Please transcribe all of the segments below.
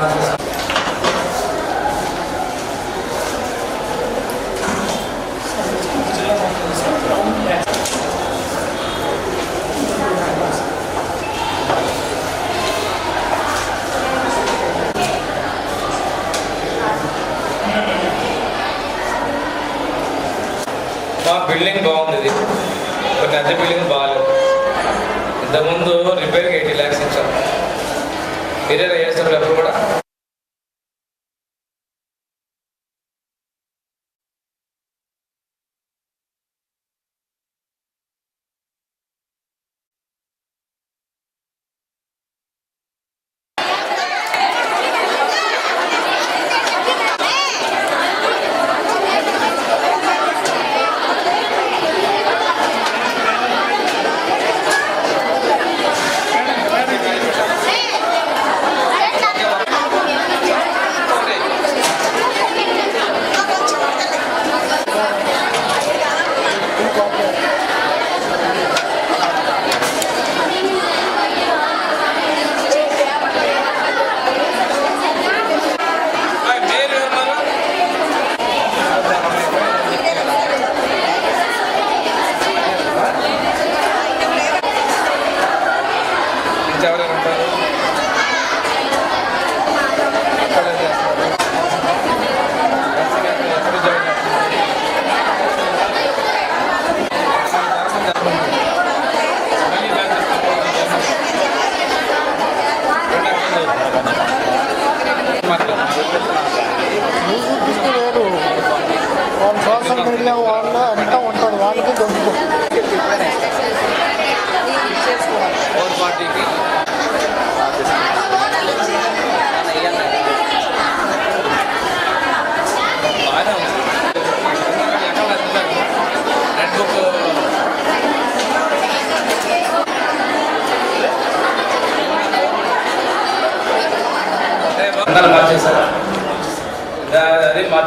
God.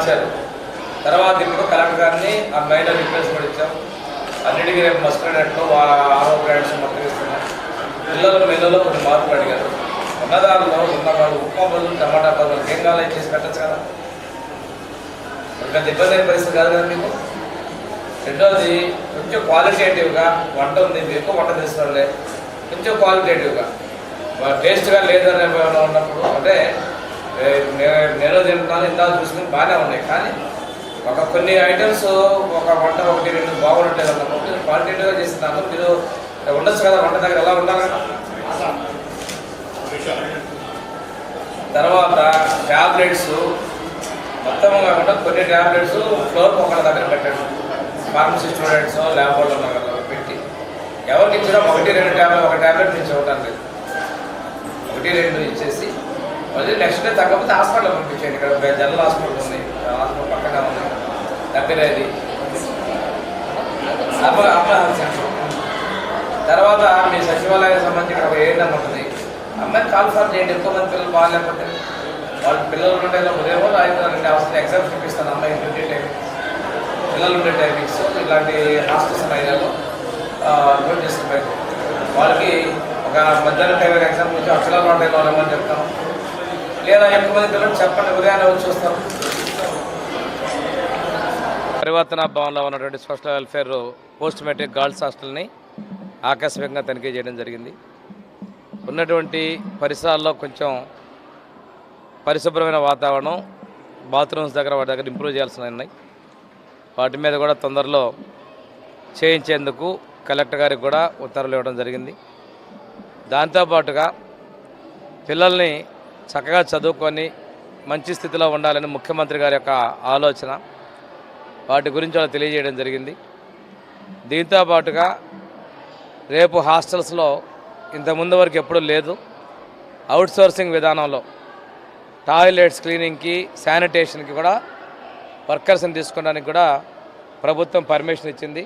మార్చారు. తర్వాత ఇప్పుడు కలెక్టర్ గారిని ఆ మైనర్ రిప్లేస్మెంట్ ఇచ్చాం. అన్నిటికీ రేపు మస్కునేట్లు ఆరో గ్రాండ్స్ మొత్తం ఇస్తున్నాం. పిల్లల మెల్లలో కొన్ని మార్పులు అడిగారు. ఉన్నదారులో ఉన్న వాళ్ళు ఉప్మా బదులు టమాటా బదులు ఏం కావాలి చేసి పెట్టచ్చు కదా. పెద్ద ఇబ్బంది అయిన పరిస్థితి కాదు కదా మీకు? రెండోది కొంచెం క్వాలిటేటివ్గా వంట ఉంది. మీకు ఎక్కువ వంట తీసుకోవాలి కొంచెం క్వాలిటేటివ్గా. టేస్ట్గా లేదనే ఉన్నప్పుడు అంటే నేను తింటున్నాను ఇందా చూసుకుని బాగానే ఉన్నాయి. కానీ ఒక కొన్ని ఐటమ్స్ ఒక వంట ఒకటి రెండు బాగుంటుంది అన్నప్పుడు మీరు క్వాలిటేటివ్గా చేస్తున్నాను మీరు ఉండొచ్చు కదా వంట దగ్గర ఎలా ఉండాలి? తర్వాత ట్యాబ్లెట్స్ మొత్తం కాకుండా కొన్ని ట్యాబ్లెట్స్ ఫ్లోర్ ఒకళ్ళ దగ్గర పెట్టండి. ఫార్మసీ స్టూడెంట్స్ ల్యాబ్ వాళ్ళు ఉన్న వాళ్ళకి పెట్టి. ఎవరికి ఇచ్చినా ఒకటి రెండు ట్యాబ్లెట్ ఒక ట్యాబ్లెట్ నుంచి ఇవ్వటం లేదు. ఒకటి రెండు ఇచ్చేసి మళ్ళీ నెక్స్ట్ డే తగ్గకపోతే హాస్పిటల్ పంపించండి ఇక్కడ జనరల్ హాస్పిటల్ ఉంది. హాస్పిటల్ పక్కన ఉంది. దగ్గరేది అమ్మ తర్వాత మీ సచివాలయానికి సంబంధించి ఇక్కడ ఒక ఏఎన్ఎం ఉంటుంది. అమ్మాయి కాల్ ఫర్ చేయండి. ఎక్కువ మంది పిల్లలు బాగాలేకపోతే వాళ్ళ పిల్లలు ఉండే ఉదయం ఐదు రెండు అవసరం. ఎగ్జామ్స్ చూపిస్తాను. అమ్మాయి డ్యూటీ టైం. పిల్లలు ఉండే టైమింగ్స్ ఇలాంటి హాస్టల్స్ ఏరియాలో నోట్ చేసుకుంటారు వాళ్ళకి ఒక మధ్యాహ్నం టైం ఎగ్జామ్ నుంచి అక్షరాలు ఉంటాయి. వాళ్ళమని చెప్తాం. లేదా ఎక్కువ మంది పిల్లలు చెప్పండి ఉదయాన్నే వచ్చి చూస్తాం పరివర్తన భవన్లో ఉన్నటువంటి social welfare post metric girls హాస్టల్ని ఆకస్మికంగా తనిఖీ చేయడం జరిగింది. ఉన్నటువంటి పరిసరాల్లో కొంచెం పరిశుభ్రమైన వాతావరణం బాత్రూమ్స్ దగ్గర వాటి దగ్గర ఇంప్రూవ్ చేయాల్సి ఉన్నాయి. వాటి మీద కూడా తొందరలో చేయించేందుకు కలెక్టర్ గారికి కూడా ఉత్తర్వులు ఇవ్వడం జరిగింది. దాంతోపాటుగా పిల్లల్ని చక్కగా చదువుకొని మంచి స్థితిలో ఉండాలని ముఖ్యమంత్రి గారి యొక్క ఆలోచన వాటి గురించి వాళ్ళు తెలియజేయడం జరిగింది. దీంతో పాటుగా రేపు హాస్టల్స్లో ఇంతకుముందు వరకు ఎప్పుడూ లేదు. అవుట్ సోర్సింగ్ విధానంలో టాయిలెట్స్ క్లీనింగ్కి శానిటేషన్కి కూడా వర్కర్స్ని తీసుకోవడానికి కూడా ప్రభుత్వం పర్మిషన్ ఇచ్చింది.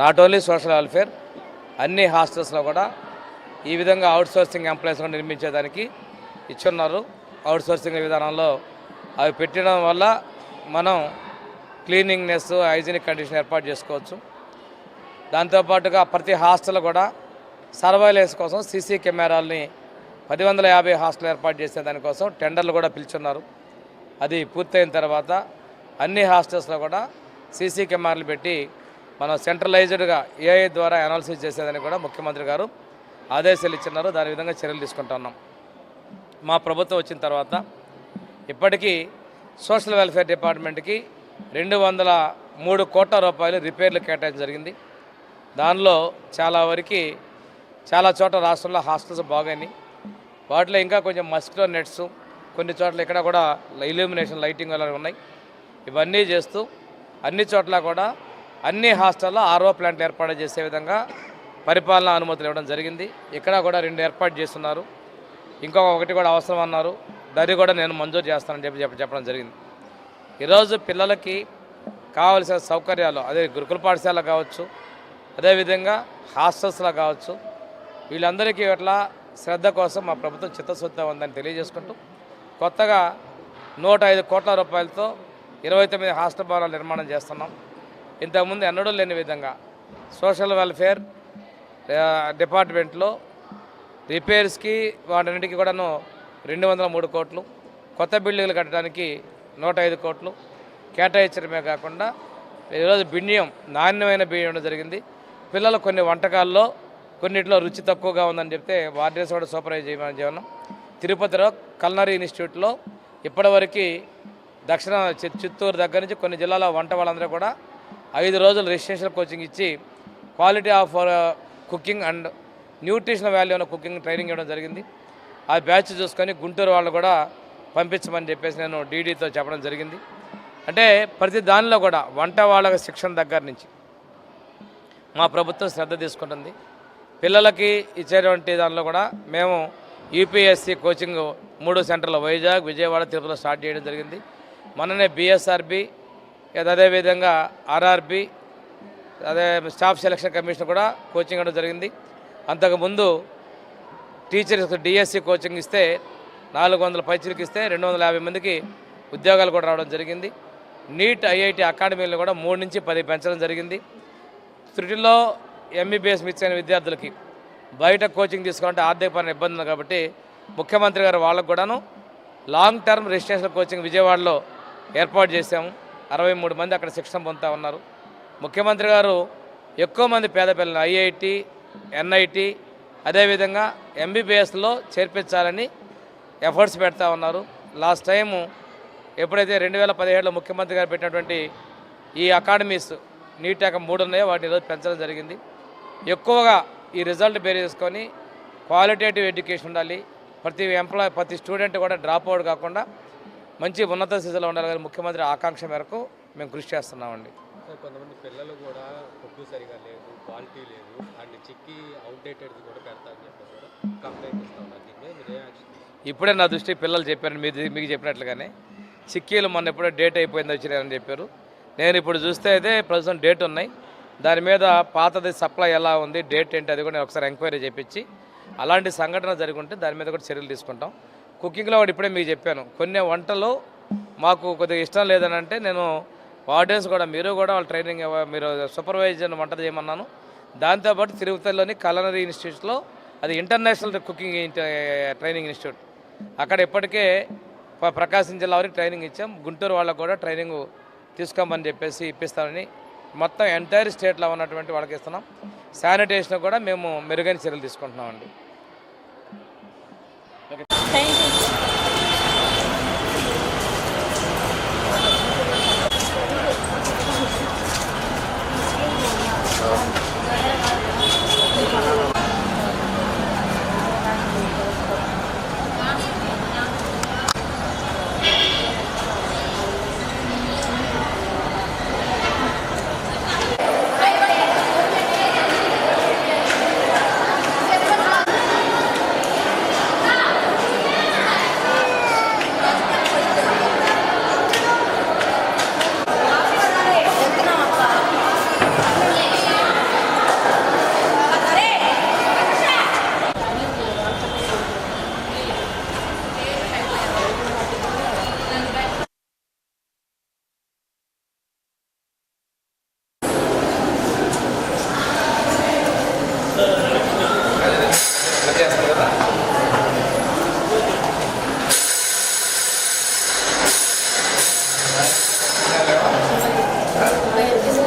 నాట్ ఓన్లీ సోషల్ వెల్ఫేర్ అన్ని హాస్టల్స్లో కూడా ఈ విధంగా అవుట్సోర్సింగ్ ఎంప్లాయీస్ నిర్మించేదానికి ఇచ్చున్నారు అవుట్ సోర్సింగ్ విధానంలో. అవి పెట్టడం వల్ల మనం క్లీనింగ్నెస్ హైజీనిక్ కండిషన్ ఏర్పాటు చేసుకోవచ్చు. దాంతోపాటుగా ప్రతి హాస్టల్ కూడా సర్వైలెన్స్ కోసం సీసీ కెమెరాలని పది వందల యాభై హాస్టల్ ఏర్పాటు చేసే దానికోసం టెండర్లు కూడా పిలుచున్నారు. అది పూర్తయిన తర్వాత అన్ని హాస్టల్స్లో కూడా సీసీ కెమెరాలు పెట్టి మనం సెంట్రలైజ్డ్గా ఏఐ ద్వారా అనాలిసిస్ చేసేదని కూడా ముఖ్యమంత్రి గారు ఆదేశాలు ఇచ్చినారు. దాని విధంగా చర్యలు తీసుకుంటున్నాం మా ప్రభుత్వం వచ్చిన తర్వాత ఇప్పటికీ సోషల్ వెల్ఫేర్ డిపార్ట్మెంట్కి రెండు వందల మూడు కోట్ల రూపాయలు రిపేర్లు కేటాయించడం జరిగింది. దానిలో చాలా వరకు చాలా చోట్ల రాష్ట్రంలో హాస్టల్స్ బాగాయి వాటిలో ఇంకా కొంచెం మస్కిటో నెట్స్ కొన్ని చోట్ల ఇక్కడ కూడా ఇల్యూమినేషన్ లైటింగ్ అలా ఉన్నాయి. ఇవన్నీ చేస్తూ అన్ని చోట్ల కూడా అన్ని హాస్టల్లో ఆర్ఓ ప్లాంట్లు ఏర్పాటు చేసే విధంగా పరిపాలనా అనుమతులు ఇవ్వడం జరిగింది. ఇక్కడ కూడా రెండు ఏర్పాటు చేస్తున్నారు. ఇంకొక ఒకటి కూడా అవసరం అన్నారు. దాన్ని కూడా నేను మంజూరు చేస్తానని చెప్పి చెప్ప- చెప్పడం జరిగింది. ఈరోజు పిల్లలకి కావలసిన సౌకర్యాలు అదే గురుకుల పాఠశాల కావచ్చు అదేవిధంగా హాస్టల్స్లో కావచ్చు వీళ్ళందరికీ ఇట్లా శ్రద్ధ కోసం మా ప్రభుత్వం చిత్తశుద్ధి ఉందని తెలియజేసుకుంటూ కొత్తగా నూట ఐదు కోట్ల రూపాయలతో ఇరవై తొమ్మిది హాస్టల్ భవనాలు నిర్మాణం చేస్తున్నాం. ఇంతకుముందు ఎన్నడూ లేని విధంగా సోషల్ వెల్ఫేర్ డిపార్ట్మెంట్లో రిపేర్స్కి వాటన్నిటికీ కూడాను రెండు వందల మూడు కోట్లు కొత్త బిల్డింగ్లు కట్టడానికి నూట ఐదు కోట్లు కేటాయించడమే కాకుండా ఈరోజు బియ్యం నాణ్యమైన బియ్యం జరిగింది. పిల్లలు కొన్ని వంటకాల్లో కొన్నిట్లో రుచి తక్కువగా ఉందని చెప్తే వార్డెన్స్ కూడా సూపర్వైజ్ చేయమని జీవనం తిరుపతిలో కల్నరీ ఇన్స్టిట్యూట్లో ఇప్పటివరకు దక్షిణ చి- చిత్తూరు దగ్గర నుంచి కొన్ని జిల్లాల వంట వాళ్ళందరూ కూడా ఐదు రోజులు రెసిడెన్షియల్ కోచింగ్ ఇచ్చి quality of cooking and nutrition value ఉన్న కుకింగ్ ట్రైనింగ్ ఇవ్వడం జరిగింది. ఆ బ్యాచ్ చూసుకొని గుంటూరు వాళ్ళు కూడా పంపించమని చెప్పేసి నేను డీడీతో చెప్పడం జరిగింది. అంటే ప్రతి దానిలో కూడా వంట వాళ్ళ శిక్షణ దగ్గర నుంచి మా ప్రభుత్వం శ్రద్ధ తీసుకుంటుంది. పిల్లలకి ఇచ్చేటువంటి దానిలో కూడా మేము యూపీఎస్సీ కోచింగ్ మూడు సెంటర్లు వైజాగ్ విజయవాడ తిరుపతిలో స్టార్ట్ చేయడం జరిగింది. మొన్ననే బిఎస్ఆర్బి అదేవిధంగా ఆర్ఆర్బి అదే స్టాఫ్ సెలక్షన్ కమిషన్ కూడా కోచింగ్ ఇవ్వడం జరిగింది. అంతకుముందు టీచర్స్ డిఎస్సి కోచింగ్ ఇస్తే నాలుగు వందల పైచీలకు ఇస్తే రెండు వందల యాభై మందికి ఉద్యోగాలు కూడా రావడం జరిగింది. నీట్ ఐఐటి అకాడమీలు కూడా మూడు నుంచి పది పెంచడం జరిగింది. త్రుటిలో ఎంబీబీఎస్ మిస్ అయిన విద్యార్థులకి బయట కోచింగ్ తీసుకోవాలంటే ఆర్థికపరమైన ఇబ్బందులు కాబట్టి ముఖ్యమంత్రి గారు వాళ్ళకు కూడాను లాంగ్ టర్మ్ రెసిడెన్షియల్ కోచింగ్ విజయవాడలో ఏర్పాటు చేశాము. అరవై మూడు మంది అక్కడ శిక్షణ పొందుతూ ఉన్నారు. ముఖ్యమంత్రి గారు ఎక్కువ మంది పేద పిల్లలు ఐఐటి ఎన్ఐటి అదేవిధంగా ఎంబీబీఎస్లో చేర్పించాలని ఎఫర్ట్స్ పెడతా ఉన్నారు. లాస్ట్ టైము ఎప్పుడైతే రెండు వేల పదిహేడులో ముఖ్యమంత్రి గారు పెట్టినటువంటి ఈ అకాడమీస్ నీట్ యాక మూడు ఉన్నాయో వాటిని ఈరోజు పెంచడం జరిగింది. ఎక్కువగా ఈ రిజల్ట్ బేర్ చేసుకొని క్వాలిటేటివ్ ఎడ్యుకేషన్ ఉండాలి. ప్రతి ఎంప్లాయ్ ప్రతి స్టూడెంట్ కూడా డ్రాప్ అవుట్ కాకుండా మంచి ఉన్నత స్థితిలో ఉండాలి కానీ ముఖ్యమంత్రి ఆకాంక్ష మేరకు మేము కృషి చేస్తున్నామండి. కొంతమంది పిల్లలు కూడా ఫుడ్ సరిగా లేదు క్వాలిటీ లేదు అండ్ చిక్కి అవుట్డేటెడ్ కూడా పెడతా అని చెప్పేసి కూడా కంప్లైంట్ ఇస్తా ఉన్నారు. దీని మీరు ఇప్పుడే నా దృష్టి పిల్లలు చెప్పారు మీరు మీకు చెప్పినట్లుగానే చిక్కీలు మొన్న ఎప్పుడో డేట్ అయిపోయింది వచ్చినాయని చెప్పారు. నేను ఇప్పుడు చూస్తే అయితే ప్రస్తుతం డేట్ ఉన్నాయి. దాని మీద పాతది సప్లై ఎలా ఉంది డేట్ ఏంటి అది కూడా నేను ఒకసారి ఎంక్వైరీ చేపించి అలాంటి సంఘటన జరుగుంటే దాని మీద కూడా చర్యలు తీసుకుంటాం. కుకింగ్లో కూడా ఇప్పుడే మీకు చెప్పాను. కొన్ని వంటలు మాకు కొద్దిగా ఇష్టం లేదని అంటే నేను వార్డెన్స్ కూడా మీరు కూడా వాళ్ళ ట్రైనింగ్ మీరు సూపర్వైజర్ వంట చేయమన్నాను. దాంతోపాటు తిరుపతిలోని కలనరీ ఇన్స్టిట్యూట్లో అది ఇంటర్నేషనల్ కుకింగ్ ట్రైనింగ్ ఇన్స్టిట్యూట్. అక్కడ ఇప్పటికే ప్రకాశం జిల్లా వారికి ట్రైనింగ్ ఇచ్చాం. గుంటూరు వాళ్ళకు కూడా ట్రైనింగ్ తీసుకోమని చెప్పేసి ఇప్పిస్తామని మొత్తం ఎంటైర్ స్టేట్లో ఉన్నటువంటి వాళ్ళకి ఇస్తున్నాం. శానిటేషన్ కూడా మేము మెరుగైన చర్యలు తీసుకుంటున్నామండి. థ్యాంక్ యూ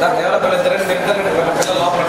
దాన్ని ఎవరో పిల్లలు ఇద్దరు పిల్లలు లోపల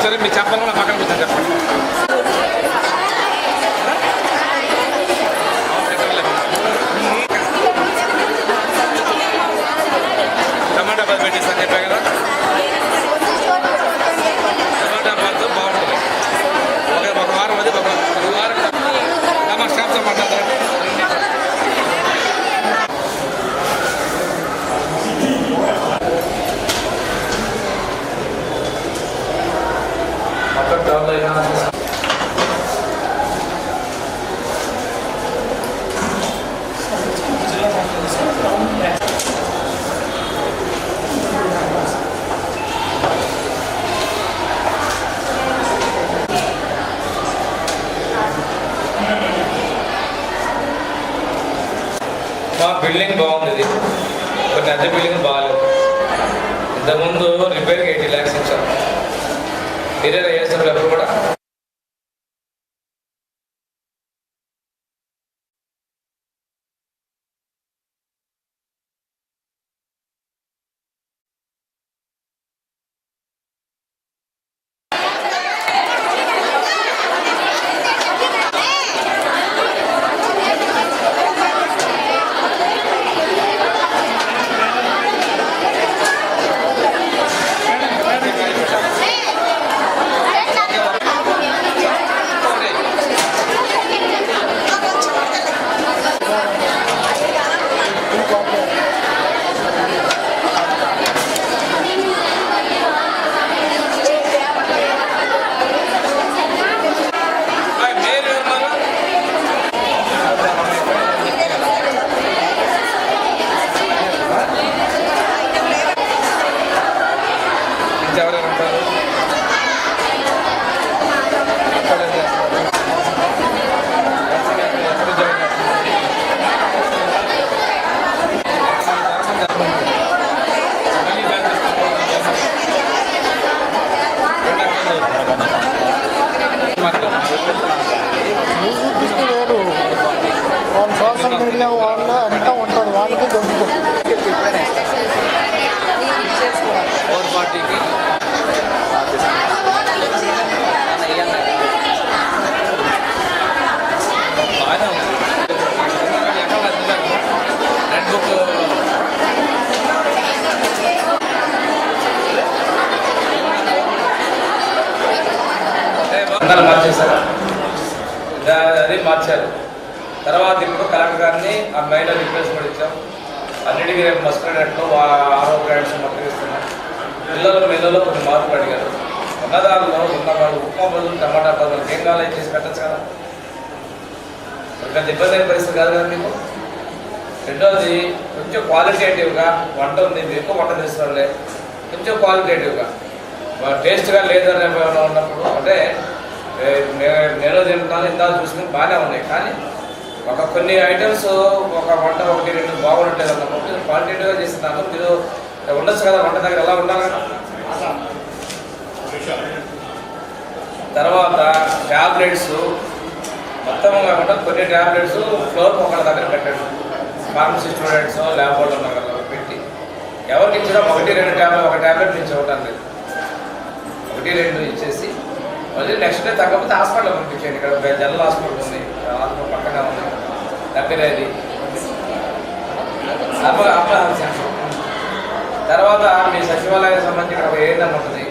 వచ్చారు మీ చెప్పాలని పక్కన అక్కడ బిల్డింగ్ బాగుంది. ఒక పెద్ద బిల్డింగ్ బాగాలేదు. ఇంతకుముందు రిపేర్కి ఎయిటీ ల్యాక్స్ ఇచ్చారు. ఇరవై వేసంలో కూడా సంఘాలు మార్చేశారు. అది మార్చారు. తర్వాత ఇప్పుడు కలెక్టర్ గారిని ఆ మహిళ రిప్లేస్మెంట్ ఇచ్చాం. అన్నిటికీ రేపు మస్కరేట్లు ఆరో బ్రాండ్స్ మొత్తం పిల్లలు మెల్లలో కొన్ని మార్పులు అడిగారు. ఉన్నదారులో ఉన్న వాళ్ళు ఉప్మా బదులు టమాటా బదులు ఏం కావాలి చేసి పెట్టచ్చు కదా. ఇంకా ఇబ్బంది అయిన పరిస్థితి కాదు కదా మీకు? రెండోది కొంచెం క్వాలిటేటివ్గా వంట ఉంది. మీరు ఎక్కువ వంట తీసుకోవాలి కొంచెం క్వాలిటేటివ్గా. టేస్ట్గా లేదని ఏమైనా ఉన్నప్పుడు అంటే నేను తింటాను ఇందాక చూసుకుని బాగానే ఉన్నాయి. కానీ ఒక కొన్ని ఐటమ్స్ ఒక వంట ఒకటి రెండు బాగుంటుంది అన్నప్పుడు మీరు క్వాలిటేటివ్గా చేస్తున్నాను. మీరు ఉండొచ్చు కదా వంట దగ్గర ఎలా ఉండాలి? తర్వాత ట్యాబ్లెట్స్ మొత్తం కాకుండా కొన్ని ట్యాబ్లెట్స్ ఫ్లోర్ ఒకళ్ళ దగ్గర పెట్టండి. ఫార్మసీ స్టూడెంట్స్ ల్యాబ్ వాళ్ళు ఉన్నారు పెట్టి. ఎవరికి ఇచ్చినా ఒకటి రెండు ట్యాబ్లెట్ ఒక ట్యాబ్లెట్ నుంచి ఇవ్వటం లేదు. ఒకటి రెండు ఇచ్చేసి మళ్ళీ నెక్స్ట్ డే తగ్గకపోతే హాస్పిటల్ పంపించండి ఇక్కడ జనరల్ హాస్పిటల్ ఉంది. హాస్పిటల్ పక్కన ఉంది. దగ్గరేది తర్వాత మీ సచివాలయానికి సంబంధించి ఇక్కడ ఏదైనా ఉంటుంది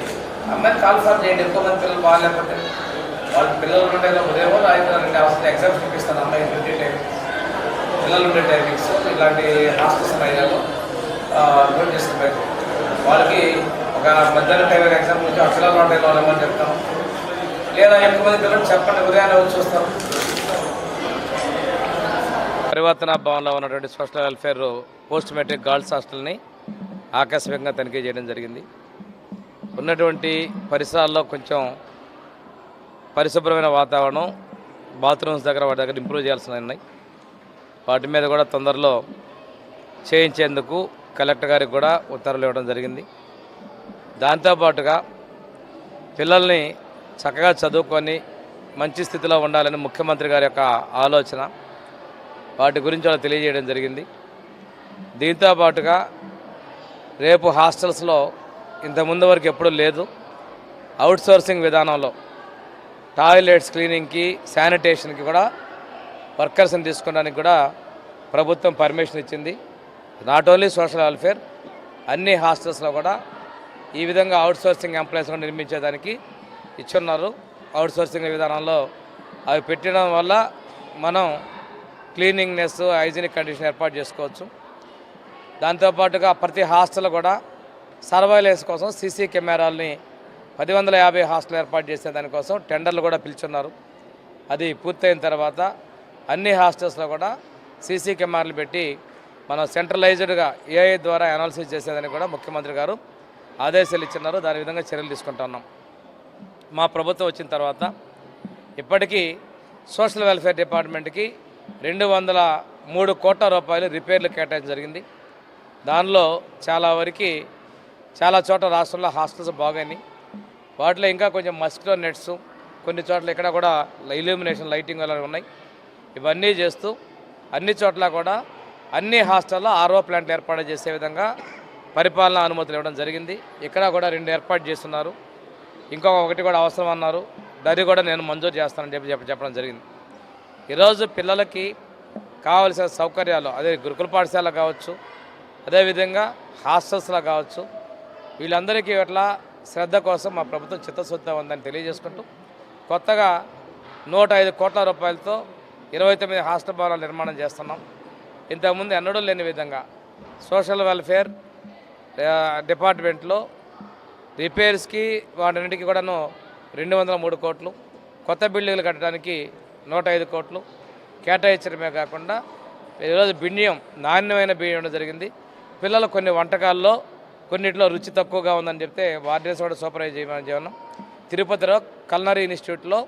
అమ్మాయిని కాల్ ఫార్ చేయండి. ఎక్కువ మంది పిల్లలు బాగాలేకపోతే వాళ్ళ పిల్లలు ఉంటే ఉదయం సాయంత్రం అవసరం ఎగ్జామ్స్ చూపిస్తాను అమ్మాయి డ్యూటీ టైం. పిల్లలు ఉండే టైమింగ్స్ ఇలాంటి హాస్టల్స్ ఏరియాలో నోట్ చేస్తున్నాయి వాళ్ళకి ఒక మధ్యాహ్నం టైం ఎగ్జామ్ నుంచి అక్షరాలు ఉంటాయి వాళ్ళమని చెప్తాం. లేదా ఎక్కువ మంది పిల్లలు చెప్పండి ఉదయాన్నే వచ్చి చూస్తాం. పరివర్తన భవన్లో ఉన్నటువంటి social welfare post metric girls హాస్టల్ని ఆకస్మికంగా తనిఖీ చేయడం జరిగింది. ఉన్నటువంటి పరిసరాల్లో కొంచెం పరిశుభ్రమైన వాతావరణం బాత్రూమ్స్ దగ్గర వాటి దగ్గర ఇంప్రూవ్ చేయాల్సిన ఉన్నాయి. వాటి మీద కూడా తొందరలో చేయించేందుకు కలెక్టర్ గారికి కూడా ఉత్తర్వులు ఇవ్వడం జరిగింది. దాంతోపాటుగా పిల్లల్ని చక్కగా చదువుకొని మంచి స్థితిలో ఉండాలని ముఖ్యమంత్రి గారి యొక్క ఆలోచన. వాటి గురించి వాళ్ళు తెలియజేయడం జరిగింది. దీంతో పాటుగా రేపు హాస్టల్స్లో ఇంతకుముందు వరకు ఎప్పుడూ లేదు. అవుట్సోర్సింగ్ విధానంలో టాయిలెట్స్ క్లీనింగ్కి శానిటేషన్కి కూడా వర్కర్స్ని తీసుకోవడానికి కూడా ప్రభుత్వం పర్మిషన్ ఇచ్చింది. నాట్ ఓన్లీ సోషల్ వెల్ఫేర్ అన్ని హాస్టల్స్లో కూడా ఈ విధంగా అవుట్సోర్సింగ్ ఎంప్లాయీస్ నిర్మించేదానికి ఇచ్చున్నారు అవుట్ సోర్సింగ్ విధానంలో. అవి పెట్టడం వల్ల మనం క్లీనింగ్నెస్ హైజీనిక్ కండిషన్ ఏర్పాటు చేసుకోవచ్చు. దాంతోపాటుగా ప్రతి హాస్టల్ కూడా సర్వైలెన్స్ కోసం సీసీ కెమెరాలని పది వందల యాభై హాస్టల్ ఏర్పాటు చేసే దానికోసం టెండర్లు కూడా పిలుచున్నారు. అది పూర్తయిన తర్వాత అన్ని హాస్టల్స్లో కూడా సీసీ కెమెరాలు పెట్టి మనం సెంట్రలైజ్డ్గా ఏఐ ద్వారా అనాలిసిస్ చేసేదని కూడా ముఖ్యమంత్రి గారు ఆదేశాలు ఇచ్చినారు. దాని విధంగా చర్యలు తీసుకుంటున్నాం మా ప్రభుత్వం వచ్చిన తర్వాత ఇప్పటికీ సోషల్ వెల్ఫేర్ డిపార్ట్మెంట్కి రెండు వందల మూడు కోట్ల రూపాయలు రిపేర్లు కేటాయించడం జరిగింది. దానిలో చాలా వరకు చాలా చోట్ల రాష్ట్రంలో హాస్టల్స్ బాగాయి వాటిలో ఇంకా కొంచెం మస్కిటో నెట్స్ కొన్ని చోట్ల ఇక్కడ కూడా ఇల్యూమినేషన్ లైటింగ్ అలా ఉన్నాయి. ఇవన్నీ చేస్తూ అన్ని చోట్ల కూడా అన్ని హాస్టల్లో ఆర్ఓ ప్లాంట్లు ఏర్పాటు చేసే విధంగా పరిపాలనా అనుమతులు ఇవ్వడం జరిగింది. ఇక్కడ కూడా రెండు ఏర్పాటు చేస్తున్నారు. ఇంకొక ఒకటి కూడా అవసరం అన్నారు. దాన్ని కూడా నేను మంజూరు చేస్తానని చెప్పి చెప్ప- చెప్పడం జరిగింది. ఈరోజు పిల్లలకి కావలసిన సౌకర్యాలు అదే గురుకుల పాఠశాల కావచ్చు అదేవిధంగా హాస్టల్స్లో కావచ్చు వీళ్ళందరికీ ఇట్లా శ్రద్ధ కోసం మా ప్రభుత్వం చిత్తశుద్ధి ఉందని తెలియజేసుకుంటూ కొత్తగా నూట ఐదు కోట్ల రూపాయలతో ఇరవై తొమ్మిది హాస్టల్ భవనాలు నిర్మాణం చేస్తున్నాం. ఇంతకుముందు ఎన్నడూ లేని విధంగా సోషల్ వెల్ఫేర్ డిపార్ట్మెంట్లో రిపేర్స్కి వాటన్నిటికీ కూడాను రెండు వందల మూడు కోట్లు కొత్త బిల్డింగ్లు కట్టడానికి నూట ఐదు కోట్లు. కేటాయించడమే కాకుండా ఈరోజు బియ్యం నాణ్యమైన బియ్యం జరిగింది. పిల్లలు కొన్ని వంటకాల్లో కొన్నిట్లో రుచి తక్కువగా ఉందని చెప్తే వార్డెన్స్ కూడా సూపర్వైజ్ చేయమని చెప్పాను. తిరుపతిలో కల్నరీ ఇన్స్టిట్యూట్లో